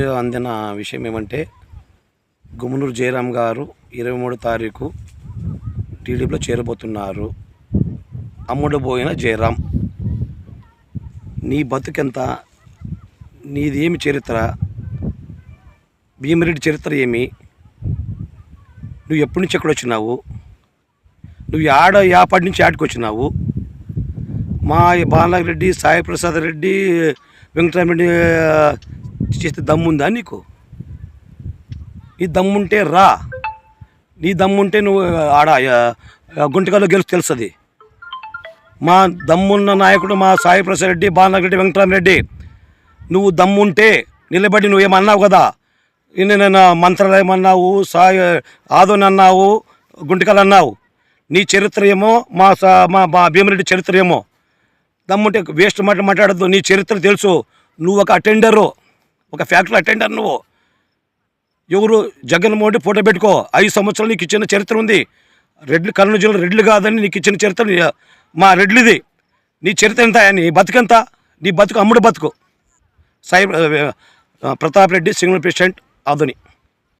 అందిన విషయం ఏమంటే గుమ్మనూరు జయరాం గారు ఇరవై మూడు తారీఖు టీడీపీలో చేరబోతున్నారు. అమ్ముడు పోయిన జయరాం నీ బతుకెంత నీది ఏమి చరిత్ర భీమిరెడ్డి చరిత్ర ఏమి నువ్వు ఎప్పటి నుంచి ఎక్కడ వచ్చినావు నువ్వు ఆడ యాపటి నుంచి ఆడికి వచ్చినావు మా బాలరెడ్డి సాయి ప్రసాద్ రెడ్డి వెంకటరామరెడ్డి చేస్తే దమ్ముందా నీకు? నీ దమ్ముంటే రా. నీ దమ్ముంటే నువ్వు ఆడ ఆ, గుంటకల్లో గెలిచి తెలుస్తుంది. మా దమ్మున్న నాయకుడు మా సాయి ప్రసాద్ రెడ్డి బాలనగరెడ్డి వెంకటరామరెడ్డి. నువ్వు దమ్ముంటే నిలబడి నువ్వేమన్నావు కదా? నేను మంత్రాలయం అన్నావు సాయి ఆదోని అన్నావు గుంటకలు అన్నావు. నీ చరిత్ర ఏమో మా సా మా మా భీమరెడ్డి చరిత్ర ఏమో. దమ్ముంటే వేస్ట్ మాట మాట్లాడద్దు నీ చరిత్ర తెలుసు. నువ్వు ఒక అటెండరు. ఒక ఫ్యాక్టరీ అటెండర్ నువ్వు. ఎవరు? జగన్మోహన్ రెడ్డి ఫోటో పెట్టుకో. ఐదు సంవత్సరాలు నీకు ఇచ్చిన చరిత్ర ఉంది. రెడ్లు కర్నూలు జిల్లా రెడ్లు కాదని నీకు ఇచ్చిన చరిత్ర నీ- మా రెడ్లుది. నీ చరిత్ర ఎంత? నీ బతుకెంత నీ బతుకు అమ్ముడు బతుకు. Sai Pratap Reddy single patient Adoni.